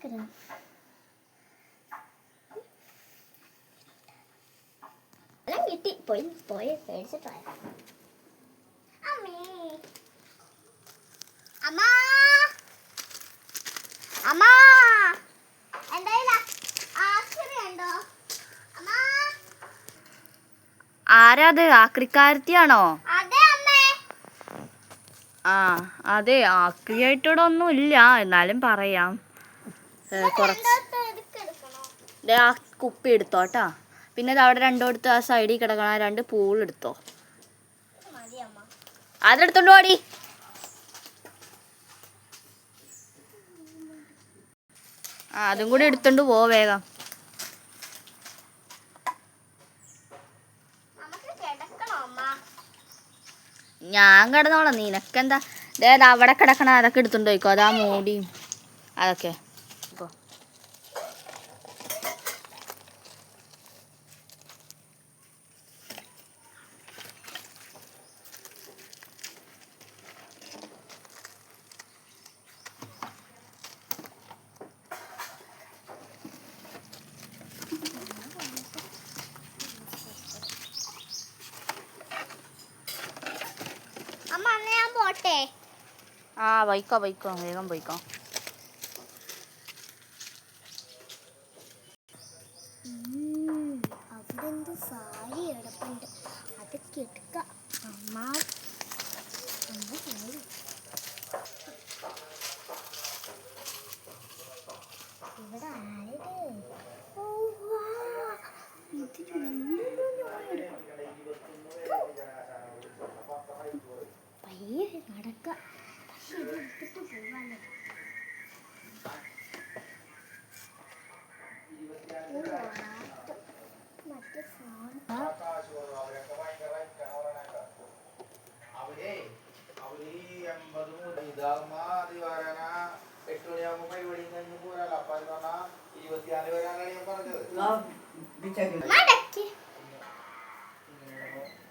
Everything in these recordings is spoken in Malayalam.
എടുക്കണം. എല്ലാം കിട്ടി. പോയി പോയി പേടിച്ചിട്ട് പോയ അമ്മേ. അമ്മ. ആരാത് ആക്രിക്കാരത്തിയാണോ? ആ അതെ ആക്രിയായിട്ടിവിടെ ഒന്നും ഇല്ല എന്നാലും പറയാം. കുറച്ച് ആ കുപ്പി എടുത്തോ എടുത്തോട്ടാ പിന്നെ ദാ അവിടെ രണ്ടോടത്ത് ആ സൈഡിൽ കിടക്കണ. രണ്ട് പൂൾ എടുത്തോ. അതെടുത്തോണ്ട് പോടി ആ അതും കൂടി എടുത്തോണ്ട് പോ വേഗം. ഞാൻ കിടന്നോളാം. നിനക്കെന്താ? അതായത് അവിടെ കിടക്കണ അതൊക്കെ എടുത്തോണ്ട് പോയിക്കോ. അതാ മൂടിയും അതൊക്കെ ഇപ്പൊ. അമ്മ അന്ന് ഞാൻ പോട്ടെ ആ വൈക്കോ വൈക്കോ വേഗം പോയിക്കോ. അവിടെ അത് കിടക്ക അമ്മ ഓ വാ. പക്ഷെ ഇത് എടുത്തിട്ട് പോവാനോ മറ്റേ ഫോൺ അവരെ അവർ എൺപത് മുതൽ ഇതാകുമ്പോ ദിവാരന എട്ട് മണിയാകുമ്പോ പരിപാടി കഴിഞ്ഞ് പോരാലോ അപ്പൊ ഇരുപത്തിനാല് മടക്കി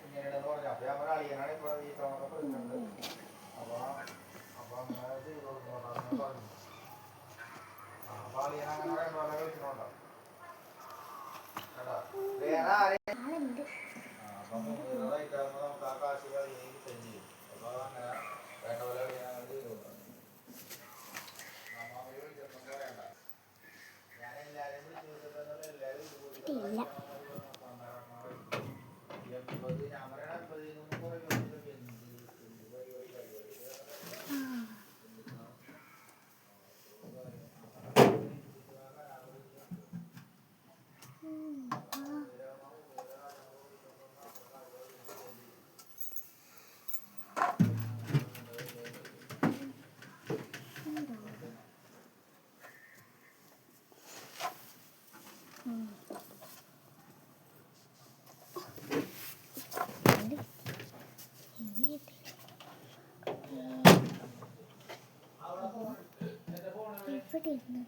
ഇങ്ങനെ പറഞ്ഞു അപ്പൊ ഞാൻ പറഞ്ഞ അളിയനാണ് ഇപ്പൊ ഈ തവണ പ്രസിഡന്റ് അപ്പൊ അപ്പൊ അങ്ങനെ ചെയ്തു കൊടുക്കുന്നോണ്ടാണ് ഞാൻ പറഞ്ഞു അപ്പൊ അളിയൻ അങ്ങനെ വേണ്ടോലെ കളിക്കണോണ്ടോ കേട്ടോ വേറെ ആരെ ആളുണ്ട് അപ്പം ചെറുതായിട്ടാകുമ്പോൾ നമുക്ക് ആ കാശ് കളിയായി കിട്ടുകയും ചെയ്യും. അപ്പോൾ അങ്ങനെ വേണ്ട പോലെ കളിയാൻ അങ്ങനെ ചെയ്തു കൊടുക്കണം. നമ്മ അവർ വിളിച്ചൊന്നും പറയണ്ട. ഞാൻ എല്ലാവരെയും വിളിച്ച് ചോദിച്ചപ്പോൾ എല്ലാവരും ഇത് കൊടുത്ത് ഇല്ല എൺപത് ഞാൻ പറയണ എൺപതിനൊന്നും കുറയുമോ? എന്ത് പരിപാടി പരിപാടി. ഇവിടെ ഇരുന്ന്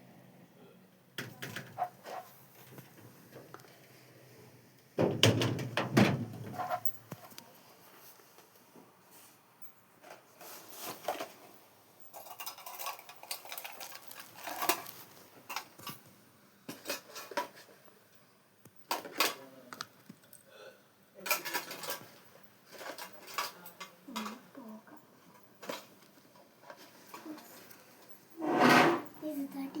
എന്താടി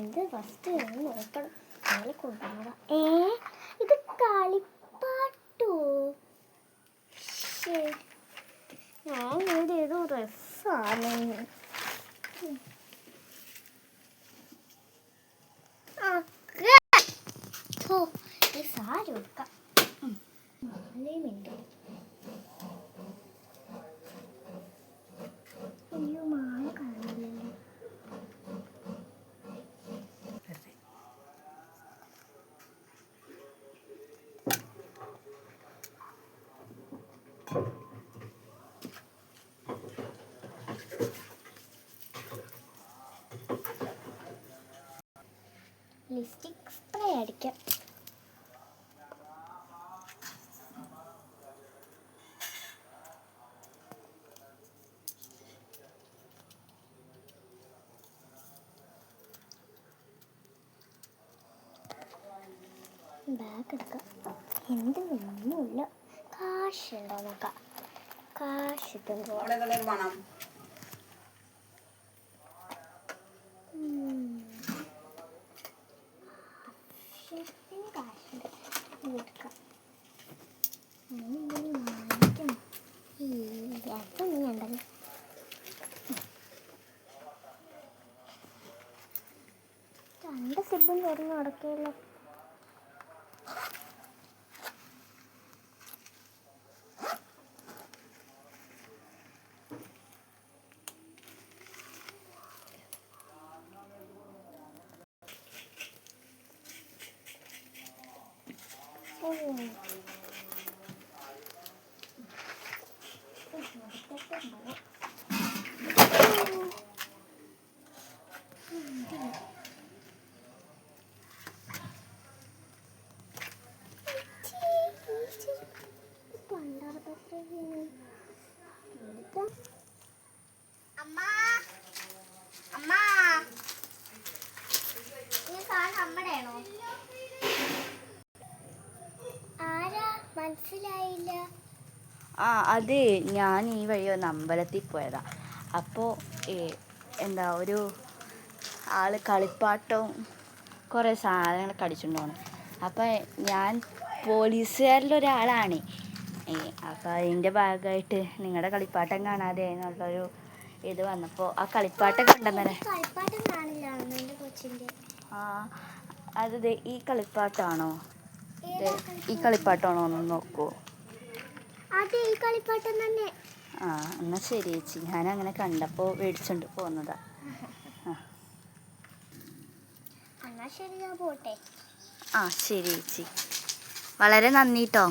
എന്ത് ഫസ്റ്റ് ഒന്ന് നോക്കണം. അങ്ങനെ കൊണ്ടുപോകാം ഏ? ഇത് കളിപ്പാട്ടോ. ഞാൻ ഇവിടെ ഏതോ ഡ്രസ്സാണ് സാരി അയ്യോ മായ ലിപ്സ്റ്റിക് സ്പ്രേ അടിക്കാം. ബാഗ് എടുക്കാം. എന്ത് ഒന്നുമില്ല കാശുണ്ടോ നോക്കാം കാശ് ഇട്ടുണ്ടോ അവിടെ കളർ വേണം ഷെഫിന് കാശുണ്ട് ഇത് എടുക്കാം ഇങ്ങനെ വാങ്ങിക്കണം അപ്പം നീ ഉണ്ടല്ലോ രണ്ട് സിബും തുറന്ന് നടക്കുകയല്ലോ ഓ അമ്മ അമ്മ ഈ സാധനം അമ്മയുടെയാണോ ആരാ മനസ്സിലായില്ല ആ അതെ ഞാൻ ഈ വഴി ഒന്ന് അമ്പലത്തിൽ പോയതാ. അപ്പോൾ എന്താ ഒരു ആൾ കളിപ്പാട്ടവും കുറേ സാധനങ്ങളൊക്കെ അടിച്ചുകൊണ്ട് അപ്പോൾ അപ്പം ഞാൻ പോലീസുകാരിലൊരാളാണ്. അപ്പോൾ അതിന്റെ ഭാഗമായിട്ട് നിങ്ങളുടെ കളിപ്പാട്ടം കാണാതെ എന്നുള്ളൊരു ഇത് വന്നപ്പോൾ ആ കളിപ്പാട്ടം കണ്ടെന്നേ കളിപ്പാട്ടം കാണില്ല എന്റെ കൊച്ചിന്റെ? ആ അതെ ഈ കളിപ്പാട്ടാണോ? ഈ കളിപ്പാട്ടാണോ ഒന്ന് നോക്കൂ അതെ ഈ കളിപ്പാട്ടം തന്നെ ആ എന്നാ ശരി ചേച്ചി. ഞാൻ അങ്ങനെ കണ്ടപ്പോൾ മേടിച്ചോണ്ട് പോന്നതാ. ആ. ശരി ചേച്ചി. വളരെ നന്ദി കേട്ടോ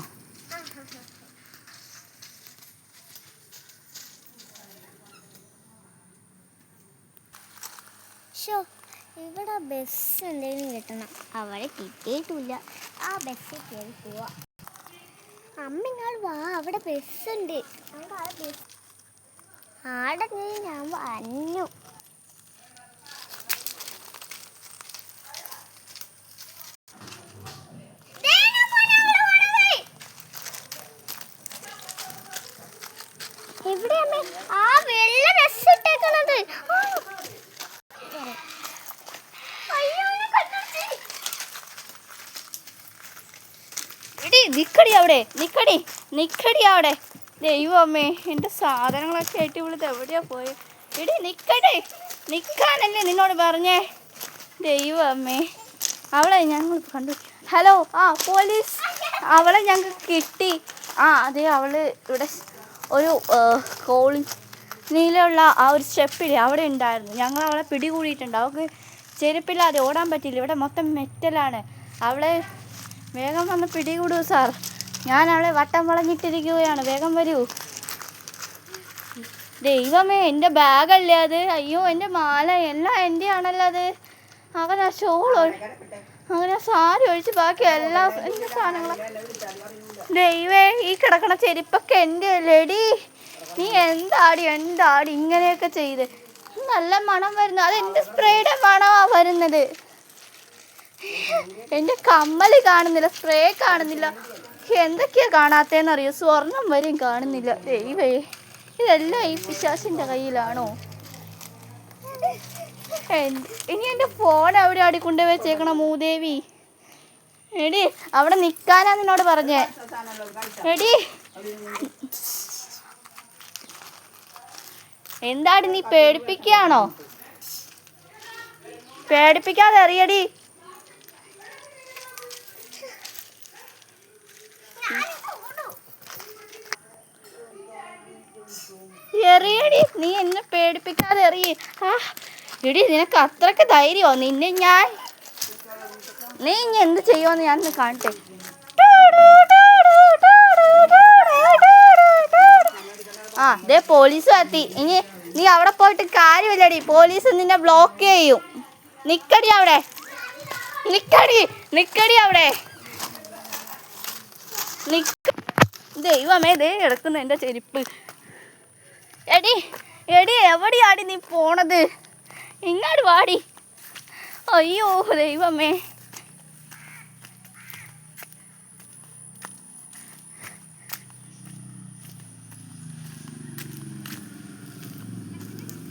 ഇവിടെ ബസ് എന്തെങ്കിലും കിട്ടണം. അവളെ കിട്ടിയിട്ടില്ല. ആ ബസ്സിൽ കയറി പോവാ. അമ്മ വാ അവിടെ ബസ്സുണ്ട് ബസ് ആടെ നീ ഞാൻ വന്നു എവിടെയമ്മേ ആ വെള്ള ബസ് ഇട്ടേക്കണത് ആ. അയ്യോ എന്നെ കണ്ടുപിടിച്ച്. എടി നിക്കടി അവിടെ നിക്കടി നിക്കടി അവിടെ. ദൈവമേ എന്റെ സാധനങ്ങളൊക്കെ ആയിട്ട് ഇവിടുത്തെ എവിടെയാ പോയി? എടി നിക്കടി നിക്കാനല്ലേ നിന്നോട് പറഞ്ഞേ. ദൈവമേ അവളെ ഞങ്ങൾ കണ്ടു. ഹലോ ആ പോലീസ് അവളെ ഞങ്ങൾക്ക് കിട്ടി. ആ അതെ അവൾ ഇവിടെ ഒരു കോളിംഗ് നീലുള്ള ആ ഒരു സ്റ്റെപ്പില്ലേ അവിടെ ഉണ്ടായിരുന്നു. ഞങ്ങൾ അവളെ പിടികൂടിയിട്ടുണ്ട്. അവൾക്ക് ചെരുപ്പില്ലാതെ ഓടാൻ പറ്റില്ല ഇവിടെ മൊത്തം മെറ്റലാണ്. അവളെ വേഗം വന്ന് പിടികൂടൂ സാർ. ഞാൻ അവളെ വട്ടം വളഞ്ഞിട്ടിരിക്കുകയാണ്. വേഗം വരൂ. ദൈവമേ എന്റെ ബാഗല്ലേ അത്? അയ്യോ എന്റെ മാല എല്ലാം എന്റെ ആണല്ലോ അത്. അങ്ങനെ ആ ഷോൾ അങ്ങനെ സാരി ഒഴിച്ച് ബാക്കി എല്ലാ എന്റെ സാധനങ്ങളും ദൈവേ ഈ കിടക്കണ ചെരുപ്പൊക്കെ എന്റെ അല്ലേടി നീ എന്താടി എന്താടി ഇങ്ങനെയൊക്കെ ചെയ്ത്? നല്ല മണം വരുന്നു. അത് എന്റെ സ്പ്രേയുടെ മണമാണ് വരുന്നത്? എന്റെ കമ്മൽ കാണുന്നില്ല സ്പ്രേ കാണുന്നില്ല. എന്തൊക്കെയാ കാണാത്തേന്നറിയോ സ്വർണം വരെയും കാണുന്നില്ല. ദൈവേ ഇതെല്ലാം ഈ പിശാസിന്റെ കയ്യിലാണോ? ഇനി എന്റെ ഫോൺ അവിടെ ആടി കൊണ്ടു വെച്ചേക്കണ മൂദേവി. എടി അവിടെ നിൽക്കാനാ നിന്നോട് പറഞ്ഞേ. എടി. എന്താടി നീ പേടിപ്പിക്കുകയാണോ? പേടിപ്പിക്കാതെ അറിയടി എറിയടി നീ എന്നെ പേടിപ്പിക്കാതെ എറിയ ആ എടി നിനക്ക് അത്രയ്ക്ക് ധൈര്യമോ? നിന്നെ ഞാൻ നീ ഇനി എന്ത് ചെയ്യുമെന്ന് ഞാൻ കാണട്ടെ. ആ ദേ പോലീസ് എത്തി. ഇനി നീ അവിടെ പോയിട്ട് കാര്യമില്ലടി. പോലീസ് നിന്നെ ബ്ലോക്ക് ചെയ്യും. നിക്കടി അവിടെ. നിക്കടി നിക്കടി അവിടെ. ദൈവമേ ദേ കിടക്കുന്നു എന്റെ ചെരുപ്പ്. എടി എടി എവിടെയാടി നീ പോണത്? ഇങ്ങോട്ട് വാടി. അയ്യോ ദൈവമേ.